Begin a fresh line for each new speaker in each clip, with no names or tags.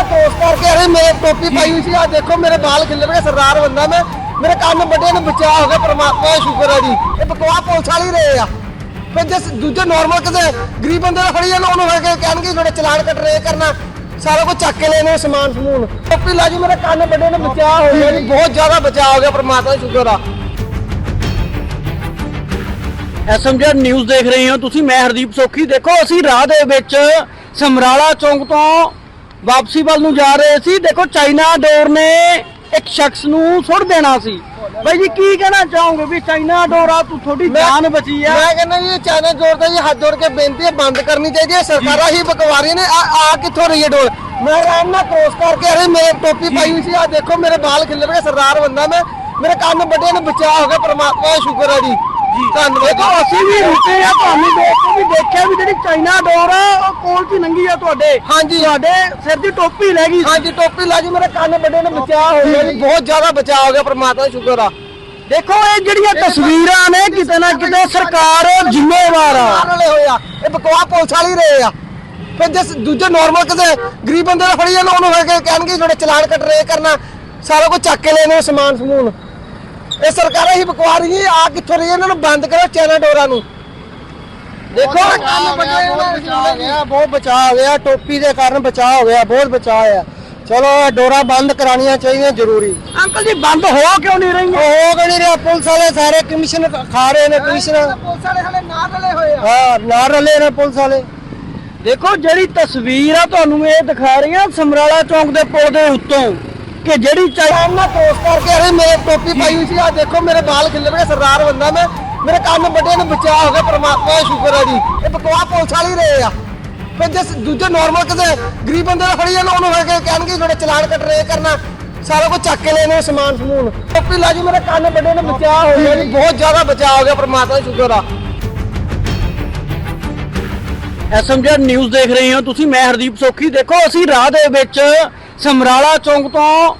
ਨਾ ਕ੍ਰੋਸ ਕਰਕੇ ਅਰੇ ਮੇਰੇ ਟੋਪੀ ਪਾਈ ਹੋਈ ਸੀ ਆ ਦੇਖੋ ਮੇਰੇ ਵਾਲ ਖਿੱਲਰ ਗਏ ਸਰਦਾਰ ਬੰਦਾ ਮੈਂ। ਮੇਰੇ ਕੰਨ ਵੱਡੇ ਨੂੰ ਬਚਾ ਹੋ ਗਿਆ ਪ੍ਰਮਾਤਮਾ ਦਾ ਸ਼ੁਕਰ ਹੈ ਜੀ। ਇਹ ਬਕਵਾ ਪੁਲਿਸ ਵਾਲੀ ਰਹੇ ਆ। ਫਿਰ ਜੇ ਦੂਜੇ ਨਾਰਮਲ ਕਿਤੇ ਗਰੀਬ ਬੰਦੇ ਦਾ ਫੜੀ ਜਾਣ ਉਹਨੂੰ ਹੋ ਕੇ ਕਹਿਣਗੇ ਤੁਹਾਡੇ ਚਲਾਨ ਕੱਟ ਰਹੇ ਕਰਨਾ। ਸਾਰਾ ਕੁਝ ਚੱਕ ਕੇ ਲੈਣੇ ਸਮਾਨ ਸਮੂਨ। ਟੋਪੀ ਲਾ ਜੀ ਮੇਰੇ ਕੰਨ ਵੱਡੇ ਨੂੰ ਬਚਾ ਹੋ ਗਿਆ ਜੀ। ਬਹੁਤ ਜ਼ਿਆਦਾ ਬਚਾ ਹੋ ਗਿਆ ਪ੍ਰਮਾਤਮਾ ਦਾ ਸ਼ੁਕਰ ਆ।
ਐਸਐਮਜੀ ਨਿਊਜ਼ ਦੇਖ ਰਹੇ ਹੋ। ਤੁਸੀਂ ਮੈਂ ਹਰਦੀਪ ਸੋਖੀ। ਦੇਖੋ ਅਸੀਂ ਰਾਹ ਦੇ ਵਿੱਚ ਸਮਰਾਲਾ ਚੌਂਕ ਤੋਂ ਵਾਪਸੀ ਵੱਲ ਨੂੰ ਜਾ ਰਹੇ ਸੀ। ਦੇਖੋ ਚਾਈਨਾ ਡੋਰ ਨੇ ਇੱਕ ਸ਼ਖਸ ਨੂੰ ਸੁੱਟ ਦੇਣਾ ਸੀ। ਬਾਈ ਜੀ ਕੀ ਕਹਿਣਾ ਚਾਹੋਗੇ ਵੀ ਚਾਈਨਾ ਡੋਰ ਆ ਤੂੰ ਤੁਹਾਡੀ ਜਾਨ ਬਚੀ ਆ।
ਮੈਂ ਕਹਿੰਦਾ ਜੀ ਇਹ ਚਾਈਨਾ ਡੋਰ ਦਾ ਜੀ ਹੱਥ ਜੋੜ ਕੇ ਬੇਨਤੀ ਹੈ ਬੰਦ ਕਰਨੀ ਚਾਹੀਦੀ ਹੈ। ਸਰਕਾਰਾਂ ਹੀ ਬਕਵਾਰੀਆਂ ਨੇ। ਆ ਆ ਕਿੱਥੋਂ ਰਹੀ ਹੈ ਡੋਰ? ਮੈਂ ਆਰਾਮ ਨਾਲ ਕ੍ਰੋਸ ਕਰਕੇ ਅਰੇ ਮੇਰੇ ਟੋਪੀ ਪਾਈ ਹੋਈ ਸੀ। ਆ ਦੇਖੋ ਮੇਰੇ ਵਾਲ ਖਿੱਲਰ ਗਏ। ਸਰਦਾਰ ਬੰਦਾ ਮੈਂ। ਮੇਰੇ ਕੰਨ ਵੱਡੇ ਨੂੰ ਬਚਾ ਹੋ ਗਿਆ ਪ੍ਰਮਾਤਮਾ ਦਾ ਸ਼ੁਕਰ ਹੈ ਜੀ। ਧੰਨਵਾਦ।
ਦੇਖੋ ਅਸੀਂ ਵੀ ਰੁਕੇ ਆ ਤੁਹਾਨੂੰ ਦੇਖ ਕੇ ਵੀ ਦੇਖਿਆ ਵੀ ਜਿਹੜੀ ਚਾਈਨਾ ਡੋਰ ਆ ਉਹ ਕੋਲ ਦੀ ਨੰਗੀ ਆ ਤੁਹਾਡੇ।
ਹਾਂਜੀ।
ਤੁਹਾਡੇ ਸਿਰ ਦੀ ਟੋਪੀ ਲੈ ਗਈ
ਹਾਂਜੀ ਟੋਪੀ ਲਾ ਜੀ ਮੇਰੇ ਕੰਨ ਵੱਡੇ ਨੂੰ ਬਚਾ ਹੋ ਗਿਆ ਜੀ ਬਹੁਤ ਜ਼ਿਆਦਾ ਬਚਾ ਹੋ ਗਿਆ ਪ੍ਰਮਾਤਮਾ ਦਾ ਸ਼ੁਕਰ ਆ।
ਦੇਖੋ ਇਹ ਜਿਹੜੀਆਂ ਤਸਵੀਰਾਂ ਨੇ ਕਿਤੇ ਨਾ ਕਿਤੇ ਸਰਕਾਰ ਜ਼ਿੰਮੇਵਾਰ ਆ।
ਮਾਰਨ ਵਾਲੇ ਹੋਏ ਆ। ਇਹ ਬਕਵਾ ਪੁਲਿਸ ਵਾਲੀ ਰਹੇ ਆ। ਫਿਰ ਜੇ ਦੂਜੇ ਨਾਰਮਲ ਗਰੀਬ ਬੰਦੇ ਦਾ ਫੜੀ ਜਾਣ ਉਹਨੂੰ ਕਹਿਣਗੇ ਤੁਹਾਡੇ ਚਲਾਨ ਕੱਟ ਰਹੇ ਕਰਨਾ ਸਾਰਾ ਕੁਝ ਚੱਕ ਕੇ ਲੈਣੇ ਸਮਾਨ ਸਮੂਨ। ਇਹ ਸਰਕਾਰਾਂ ਹੀ ਬਕਵਾ ਰਹੀ ਆ ਕਿੱਥੋਂ ਰਹੀ? ਇਹਨਾਂ ਨੂੰ ਬੰਦ ਕਰੋ ਚੈਨਾ ਡੋਰਾਂ ਨੂੰ। ਦੇਖੋ ਕੰਨ ਵੱਡੇ
ਬਹੁਤ ਬਚਾਅ ਹੋ ਗਿਆ ਟੋਪੀ ਦੇ ਕਾਰਨ ਬਚਾਅ ਹੋ ਗਿਆ ਬਹੁਤ ਬਚਾਅ ਆ ਚਲੋ ਡੋਰਾ ਬੰਦ ਕਰਾਉਣੀਆਂ ਚਾਹੀਦੀਆਂ ਜ਼ਰੂਰੀ।
ਅੰਕਲ ਜੀ ਬੰਦ ਹੋ ਕਿਉਂ ਨਹੀਂ ਰਹੀਆਂ?
ਹੋ ਗਏ ਨਹੀਂ ਰਿਹਾ? ਪੁਲਿਸ ਵਾਲੇ ਸਾਰੇ ਕਮਿਸ਼ਨ ਖਾ ਰਹੇ ਨੇ ਕਮਿਸ਼ਨ।
ਪੁਲਿਸ ਵਾਲੇ ਹਲੇ ਨਾਲ ਰਲੇ ਹੋਏ ਆ।
ਹਾਂ ਨਾਲ ਰਲੇ ਨੇ ਪੁਲਿਸ ਵਾਲੇ।
ਦੇਖੋ ਜਿਹੜੀ ਤਸਵੀਰ ਆ ਤੁਹਾਨੂੰ ਇਹ ਦਿਖਾ ਰਹੀਆਂ ਸਮਰਾਲਾ ਚੌਂਕ ਦੇ ਪੁਲ ਦੇ ਉੱਤੋਂ। ਕਿ ਜਿਹੜੀ ਚਾਈ
ਆਰਾਮ ਨਾਲ ਕ੍ਰੋਸ ਕਰਕੇ ਅਰੇ ਮੇਰੇ ਟੋਪੀ ਪਾਈ ਹੋਈ ਸੀ ਆ ਦੇਖੋ ਮੇਰੇ ਵਾਲ ਖਿੱਲਰ ਗਏ ਸਰਦਾਰ ਬੰਦਾ ਮੈਂ। ਮੇਰੇ ਕੰਨ ਵੱਡੇ ਨੂੰ ਬਚਾ ਹੋ ਗਿਆ ਪ੍ਰਮਾਤਮਾ ਦਾ ਸ਼ੁਕਰ ਹੈ ਜੀ। ਇਹ ਬਕਵਾ ਪੁਲਿਸ ਵਾਲੀ ਰਹੇ ਆ। ਫਿਰ ਜੇ ਦੂਜੇ ਨਾਰਮਲ ਕਿਤੇ ਗਰੀਬ ਬੰਦੇ ਦਾ ਫੜੀ ਜਾਣ ਉਹਨੂੰ ਹੋ ਕੇ ਕਹਿਣਗੇ ਤੁਹਾਡੇ ਚਲਾਨ ਕੱਟ ਰਹੇ ਕਰਨਾ। ਸਾਰਾ ਕੁਝ ਚੱਕ ਕੇ ਲੈਣੇ ਸਮਾਨ ਸਮੂਨ। ਟੋਪੀ ਲਾ ਜੀ ਮੇਰੇ ਕੰਨ ਵੱਡੇ ਨੂੰ ਬਚਾ ਹੋ ਗਿਆ ਜੀ। ਬਹੁਤ ਜ਼ਿਆਦਾ ਬਚਾ ਹੋ ਗਿਆ ਪ੍ਰਮਾਤਮਾ ਦਾ ਸ਼ੁਕਰ ਆ।
ਐਸਐਮਜੀ ਨਿਊਜ਼ ਦੇਖ ਰਹੇ ਹੋ ਤੁਸੀਂ ਮੈਂ ਹਰਦੀਪ ਸੋਖੀ। ਦੇਖੋ ਅਸੀਂ ਰਾਹ ਦੇ ਵਿੱਚ ਸਮਰਾਲਾ ਚੌਂਕ ਤੋਂ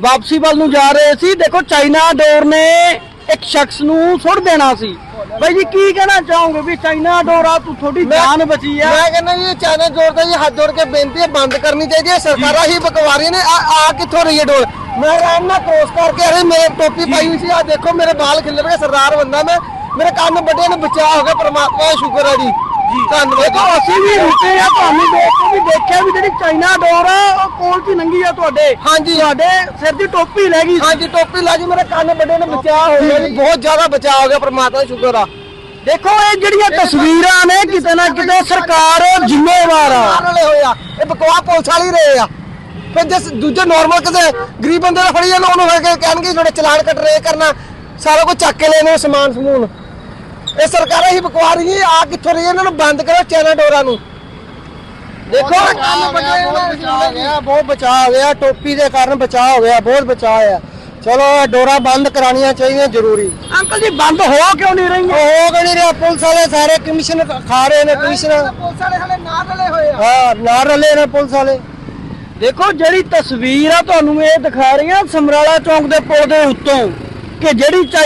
ਵਾਪਸੀ ਵੱਲ ਨੂੰ ਜਾ ਰਹੇ ਸੀ। ਦੇਖੋ ਚਾਈਨਾ ਡੋਰ ਨੇ ਇੱਕ ਸ਼ਖਸ ਨੂੰ ਸੁੱਟ ਦੇਣਾ ਸੀ। ਬਾਈ ਜੀ ਕੀ ਕਹਿਣਾ ਚਾਹੋਗੇ ਵੀ ਚਾਈਨਾ ਡੋਰ ਆ? ਤੂੰ ਤੁਹਾਡੀ ਜਾਨ ਬਚੀ ਆ।
ਮੈਂ ਕਹਿੰਦਾ ਜੀ ਚਾਈਨਾ ਡੋਰ ਦਾ ਜੀ ਹੱਥ ਜੋੜ ਕੇ ਬੇਨਤੀ ਹੈ ਬੰਦ ਕਰਨੀ ਚਾਹੀਦੀ ਹੈ। ਸਰਕਾਰਾਂ ਹੀ ਬਕਵਾਰੀਆਂ ਨੇ। ਆ ਆ ਕਿੱਥੋਂ ਰਹੀ ਹੈ ਡੋਰ? ਮੈਂ ਆਰਾਮ ਨਾਲ ਕ੍ਰੋਸ ਕਰਕੇ ਅਰੇ ਮੇਰੇ ਟੋਪੀ ਪਾਈ ਹੋਈ ਸੀ। ਆ ਦੇਖੋ ਮੇਰੇ ਵਾਲ ਖਿੱਲਰ ਗਏ ਸਰਦਾਰ ਬੰਦਾ ਮੈਂ। ਮੇਰੇ ਕੰਨ ਵੱਡੇ ਨੂੰ ਬਚਾ ਹੋ ਗਿਆ ਪ੍ਰਮਾਤਮਾ ਦਾ ਸ਼ੁਕਰ ਹੈ ਜੀ। ਧੰਨਵਾਦ।
ਅਸੀਂ ਵੀ ਰੁਕੇ ਆ ਤੁਹਾਨੂੰ ਦੇਖ ਦੇਖਿਆ ਵੀ ਜਿਹੜੀ ਚਾਈਨਾ ਡੋਰ ਆ ਉਹ ਕੋਲ ਦੀ ਨੰਗੀ ਆ ਤੁਹਾਡੇ।
ਹਾਂਜੀ।
ਤੁਹਾਡੇ ਸਿਰ ਦੀ ਟੋਪੀ ਲੈ ਗਈ
ਹਾਂਜੀ ਟੋਪੀ ਲਾ ਜੀ ਮੇਰੇ ਕੰਨ ਵੱਡੇ ਨੂੰ ਬਚਾ ਹੋ ਗਿਆ ਜੀ ਬਹੁਤ ਜ਼ਿਆਦਾ ਬਚਾ ਹੋ ਗਿਆ ਪ੍ਰਮਾਤਮਾ ਦਾ ਸ਼ੁਕਰ ਆ।
ਦੇਖੋ ਇਹ ਜਿਹੜੀਆਂ ਤਸਵੀਰਾਂ ਨੇ ਕਿਤੇ ਨਾ ਕਿਤੇ ਸਰਕਾਰ ਜ਼ਿੰਮੇਵਾਰ ਆ।
ਇਹ ਬਕਵਾ ਪੁਲਿਸ ਵਾਲੀ ਰਹੇ ਆ। ਫਿਰ ਜੇ ਦੂਜੇ ਨਾਰਮਲ ਕਿਤੇ ਗਰੀਬ ਬੰਦੇ ਦਾ ਫੜੀ ਜਾਣ ਉਹਨੂੰ ਹੋ ਕੇ ਕਹਿਣਗੇ ਤੁਹਾਡੇ ਚਲਾਨ ਕੱਟ ਰਹੇ ਕਰਨਾ। ਸਾਰਾ ਕੁਝ ਚੱਕ ਕੇ ਲੈਣੇ ਸਮਾਨ ਸਮੂਨ। ਇਹ ਸਰਕਾਰਾਂ ਹੀ ਬਕਵਾ ਰਹੀ ਆ ਕਿੱਥੋਂ ਰਹੀ? ਇਹਨਾਂ ਨੂੰ ਬੰਦ ਕਰੋ ਚੈਨਾ ਡੋਰਾਂ ਨੂੰ। ਦੇਖੋ
ਬਹੁਤ ਬਚਾਅ ਹੋ ਗਿਆ ਬਹੁਤ ਬਚਾਅ ਹੋ ਗਿਆ ਟੋਪੀ ਦੇ ਕਾਰਨ ਬਚਾਅ ਹੋ ਗਿਆ ਬਹੁਤ ਬਚਾਅ ਆ ਚਲੋ ਇਹ ਡੋਰਾ ਬੰਦ ਕਰਾਉਣੀਆਂ ਚਾਹੀਦੀਆਂ ਜ਼ਰੂਰੀ।
ਅੰਕਲ ਜੀ ਬੰਦ ਹੋ ਕਿਉਂ ਨਹੀਂ
ਉਹ
ਰਹੀਆਂ?
ਹੋ ਗਏ ਨਹੀਂ ਰਿਹਾ ਪੁਲਿਸ ਵਾਲੇ ਸਾਰੇ ਕਮਿਸ਼ਨ ਖਾ ਰਹੇ ਨੇ ਕਮਿਸ਼ਨ।
ਪੁਲਿਸ ਵਾਲੇ ਹਲੇ ਨਾਲ ਰਲੇ ਹੋਏ ਆ।
ਹਾਂ ਨਾਲ ਰਲੇ ਨੇ ਪੁਲਿਸ ਵਾਲੇ।
ਦੇਖੋ ਜਿਹੜੀ ਤਸਵੀਰ ਆ ਤੁਹਾਨੂੰ ਇਹ ਦਿਖਾ ਰਹੀਆਂ ਸਮਰਾਲਾ ਚੌਂਕ ਦੇ ਪੁਲ ਦੇ ਉੱਤੋਂ ਕਿ ਜਿਹੜੀ